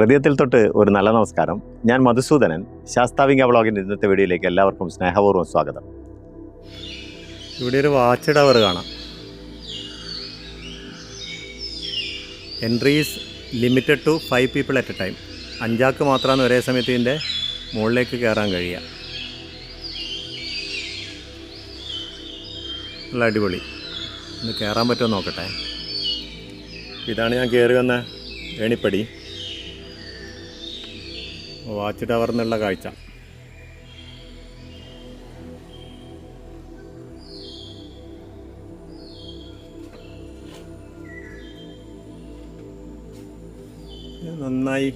ഹൃദയത്തിൽ തൊട്ട് ഒരു നല്ല നമസ്കാരം. ഞാൻ മധുസൂദനൻ. ശാസ്താവിംഗ വ്ളോഗിന്റെ ഇന്നത്തെ വീഡിയോയിലേക്ക് എല്ലാവർക്കും സ്നേഹപൂർവം സ്വാഗതം. ഇവിടെ ഒരു വാച്ച് ടവർ കാണാം. Entries limited to five people at a time അഞ്ചാക്ക് മാത്രമാണ് ഒരേ സമയത്ത് ഇതിന്റെ മുകളിലേക്ക് കയറാൻ കഴിയുക. നല്ല അടിപൊളി. ഒന്ന് കയറാൻ പറ്റുമോ നോക്കട്ടെ. ഇതാണ് ഞാൻ കയറി വന്ന ഏണിപ്പടി. വാച്ച് ടവറിൽ നിന്നുള്ള കാഴ്ച. നന്നായി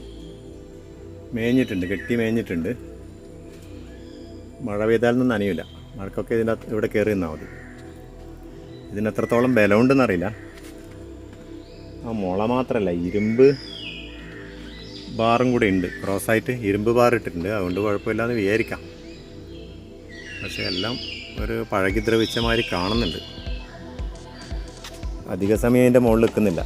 മേഞ്ഞിട്ടുണ്ട് കെട്ടി മേഞ്ഞിട്ടുണ്ട്. മഴ പെയ്താലൊന്നും നനയില്ല മഴക്കൊക്കെ ഇതിന്റെ ഇവിടെ കയറി നിന്നാൽ മതി. ഇതിന് എത്രത്തോളം ബലമുണ്ടെന്നറിയില്ല ആ മുള മാത്രമല്ല ഇരുമ്പ് ബാറും കൂടെ ഉണ്ട്. ക്രോസായിട്ട് ഇരുമ്പ് ബാർ ഇട്ടിട്ടുണ്ട്. അതുകൊണ്ട് കുഴപ്പമില്ലാന്ന് വിചാരിക്കാം. പക്ഷെ എല്ലാം ഒരു പഴകി ദ്രവിച്ച മാതിരി കാണുന്നുണ്ട്. അധിക സമയം ഇതിന്റെ മുകളിൽ നിൽക്കുന്നില്ല.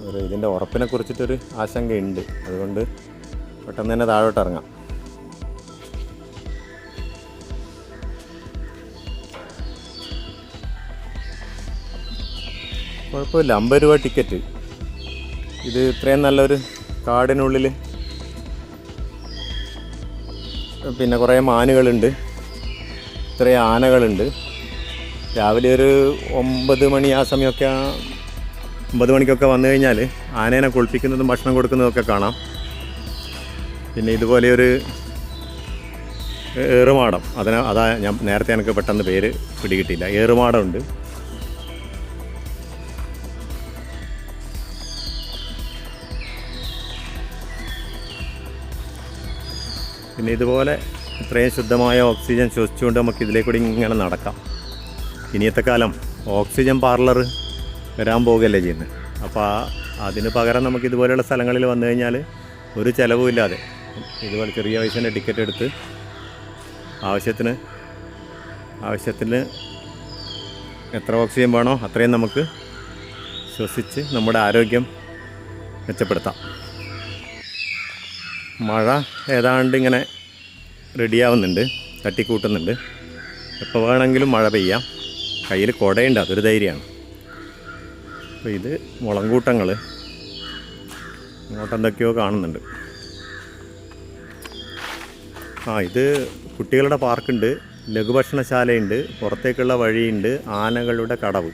ഒരു ഇതിന്റെ ഉറപ്പിനെ കുറിച്ചിട്ടൊരു ആശങ്കയുണ്ട്. അതുകൊണ്ട് പെട്ടെന്ന് തന്നെ താഴോട്ട് ഇറങ്ങാം. കുഴപ്പമില്ല. അമ്പത് രൂപ ടിക്കറ്റ്. ഇത് ഇത്രയും നല്ലൊരു കാടിനുള്ളിൽ പിന്നെ കുറേ മാനുകളുണ്ട്. ഇത്രയും ആനകളുണ്ട്. രാവിലെ ഒരു ഒമ്പത് മണി ആ സമയമൊക്കെ ഒമ്പത് മണിക്കൊക്കെ വന്നു കഴിഞ്ഞാൽ ആനേനെ കുളിപ്പിക്കുന്നതും ഭക്ഷണം കൊടുക്കുന്നതൊക്കെ കാണാം. പിന്നെ ഇതുപോലെ ഒരു ഏറുമാടം. അതിന് അതാ ഞാൻ നേരത്തെ എനിക്ക് പെട്ടെന്ന് പേര് പിടികിട്ടിയില്ല. ഏറുമാടമുണ്ട് പിന്നെ ഇതുപോലെ ഇത്രയും ശുദ്ധമായ ഓക്സിജൻ ശ്വസിച്ചുകൊണ്ട് നമുക്ക് ഇതിലേ കൂടി ഇങ്ങനെ നടക്കാം. ഇനിയത്തെ കാലം ഓക്സിജൻ പാർലർ വരാൻ പോകുകയല്ലേ ചെയ്യുന്നത് അപ്പോൾ അതിന് പകരം നമുക്ക് ഇതുപോലെയുള്ള സ്ഥലങ്ങളിൽ വന്നു കഴിഞ്ഞാൽ ഒരു ചിലവുമില്ലാതെ ഇതുപോലെ ചെറിയ പൈസേന്റെ ടിക്കറ്റ് എടുത്ത് ആവശ്യത്തിന് ആവശ്യത്തിന് എത്ര ഓക്സിജൻ വേണോ അത്രയും നമുക്ക് ശ്വസിച്ച് നമ്മുടെ ആരോഗ്യം മെച്ചപ്പെടുത്താം. മഴ ഏതാണ്ട് ഇങ്ങനെ റെഡിയാവുന്നുണ്ട് തട്ടിക്കൂട്ടുന്നുണ്ട്. എപ്പോൾ വേണമെങ്കിലും മഴ പെയ്യാം. കയ്യിൽ കുടയുണ്ട് അതൊരു ധൈര്യമാണ്. അപ്പോൾ ഇത് മുളങ്കൂട്ടങ്ങൾ അങ്ങോട്ട് എന്തൊക്കെയോ കാണുന്നുണ്ട്. ആ ഇത് കുട്ടികളുടെ പാർക്കുണ്ട് ലഘുഭക്ഷണശാലയുണ്ട് പുറത്തേക്കുള്ള വഴിയുണ്ട് ആനകളുടെ കടവ്.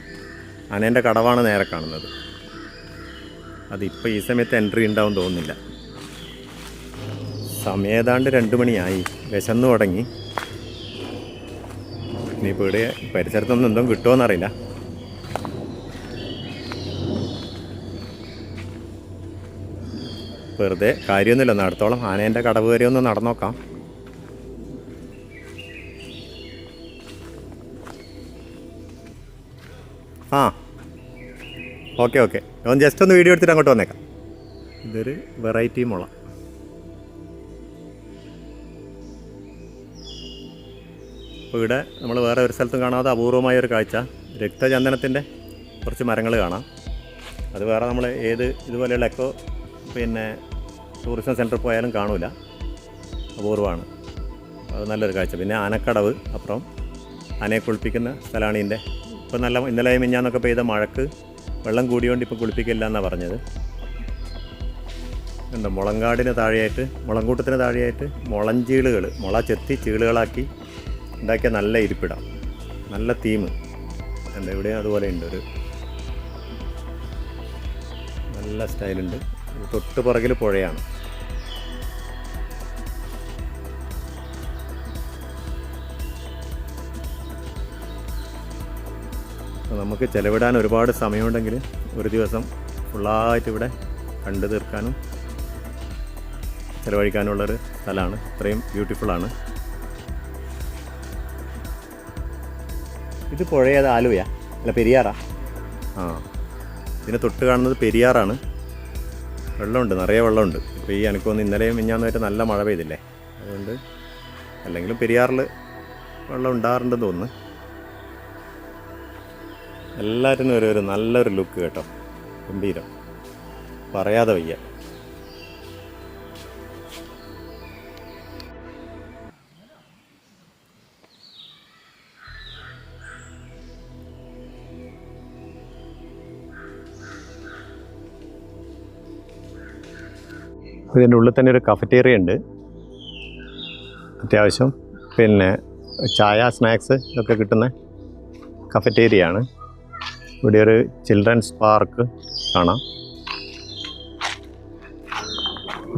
ആനേന്റെ കടവാണ് നേരെ കാണുന്നത്. അതിപ്പോൾ ഈ സമയത്ത് എൻട്രി ഉണ്ടാവും തോന്നുന്നില്ല. സമയം ഏതാണ്ട് രണ്ട് മണിയായി വിശന്ന് തുടങ്ങി. ഇനിയിപ്പോൾ ഇവിടെ പരിസരത്തൊന്നും എന്തോ കിട്ടുമോയെന്നറിയില്ല വെറുതെ കാര്യമൊന്നുമില്ല. നടത്തോളം ആനേന്റെ കടവ് വരെ ഒന്ന് നടന്നോക്കാം. ആ. Okay okay. ഒന്ന് ജസ്റ്റ് ഒന്ന് വീഡിയോ എടുത്തിട്ട് അങ്ങോട്ട് വന്നേക്കാം. ഇതൊരു വെറൈറ്റി മുള. അപ്പോൾ ഇവിടെ നമ്മൾ വേറെ ഒരു സ്ഥലത്തും കാണാതെ അപൂർവമായ ഒരു കാഴ്ച. രക്തചന്ദനത്തിന്റെ കുറച്ച് മരങ്ങൾ കാണാം. അത് വേറെ നമ്മൾ ഏത് ഇതുപോലെയുള്ള എക്കോ പിന്നെ ടൂറിസം സെന്ററിൽ പോയാലും കാണൂല. അപൂർവമാണ്. അത് നല്ലൊരു കാഴ്ച. പിന്നെ ആനക്കടവ് അപ്പുറം. ആനയെ കുളിപ്പിക്കുന്ന സ്ഥലമാണ് ഇതിന്റെ. ഇപ്പോൾ നല്ല ഇന്നലെ മിഞ്ഞാന്നൊക്കെ പെയ്ത മഴക്ക് വെള്ളം കൂടിയോണ്ട് ഇപ്പോൾ കുളിപ്പിക്കില്ല എന്നാണ് പറഞ്ഞത്. എന്താ മുളങ്കാടിന് താഴെയായിട്ട് മുളങ്കൂട്ടത്തിന് താഴെയായിട്ട് മുളഞ്ചീളുകൾ മുള ചെത്തി ചീളുകളാക്കി ഉണ്ടാക്കിയ നല്ല ഇരിപ്പിടം. നല്ല തീം. എന്താ ഇവിടെയും അതുപോലെ ഉണ്ട് ഒരു നല്ല സ്റ്റൈലുണ്ട്. തൊട്ട് പുറകിൽ പുഴയാണ്. നമുക്ക് ചിലവിടാൻ ഒരുപാട് സമയമുണ്ടെങ്കിൽ ഒരു ദിവസം ഫുള്ളായിട്ട് ഇവിടെ കണ്ടു തീർക്കാനും ചിലവഴിക്കാനുള്ളൊരു സ്ഥലമാണ്. ഇത്രയും ബ്യൂട്ടിഫുള്ളാണ്. ഇത് പുഴയത്? ആലുവയാ? അല്ല പെരിയാറാ? ആ. ഇതിനെ തൊട്ട് കാണുന്നത് പെരിയാറാണ്. വെള്ളമുണ്ട് നിറയെ വെള്ളമുണ്ട്. ഇപ്പോൾ ഈ എനിക്ക് തോന്നുന്നു ഇന്നലെയും മിഞ്ഞാന്നുമായിട്ട് നല്ല മഴ പെയ്തില്ലേ? അതുകൊണ്ട് അല്ലെങ്കിലും പെരിയാറിൽ വെള്ളം ഉണ്ടാറുണ്ടെന്ന് തോന്നുന്നു. എല്ലാറ്റിനും ഒരു നല്ലൊരു ലുക്ക് കേട്ടോ. ഗംഭീരം. പറയാതെ വയ്യ. ഇതിന്റെ ഉള്ളിൽ തന്നെ ഒരു കഫറ്റേറിയ ഉണ്ട്. അത്യാവശ്യം പിന്നെ ചായ സ്നാക്സ് ഒക്കെ കിട്ടുന്ന കഫറ്റേറിയ ആണ്. ഇവിടെ ഒരു ചിൽഡ്രൻസ് പാർക്ക് കാണാം.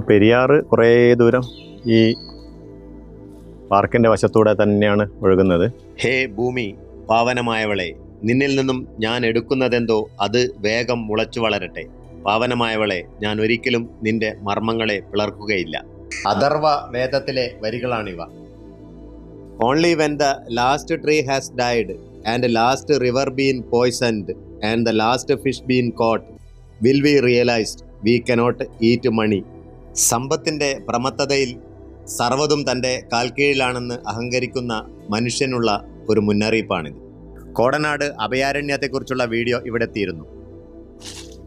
പെരിയാറ് കുറേ ദൂരം ഈ പാർക്കിന്റെ വശത്തൂടെ തന്നെയാണ് ഒഴുകുന്നത്. ഹേ ഭൂമി പാവനമായവളെ നിന്നിൽ നിന്നും ഞാൻ എടുക്കുന്നതെന്തോ അത് വേഗം മുളച്ചു വളരട്ടെ. പാവനമായവളെ ഞാൻ ഒരിക്കലും നിന്റെ മർമ്മങ്ങളെ പിളർക്കുകയില്ല. അഥർവ വേദത്തിലെ വരികളാണിവ. Only when the last tree has died and last river been poisoned and the last fish been caught will we realised we cannot eat money സമ്പത്തിന്റെ പ്രമത്തതയിൽ സർവതും തന്റെ കാൽക്കീഴിലാണെന്ന് അഹങ്കരിക്കുന്ന മനുഷ്യനുള്ള ഒരു മുന്നറിയിപ്പാണിത്. കോടനാട് അഭയാരണ്യത്തെക്കുറിച്ചുള്ള വീഡിയോ ഇവിടെ തീരുന്നു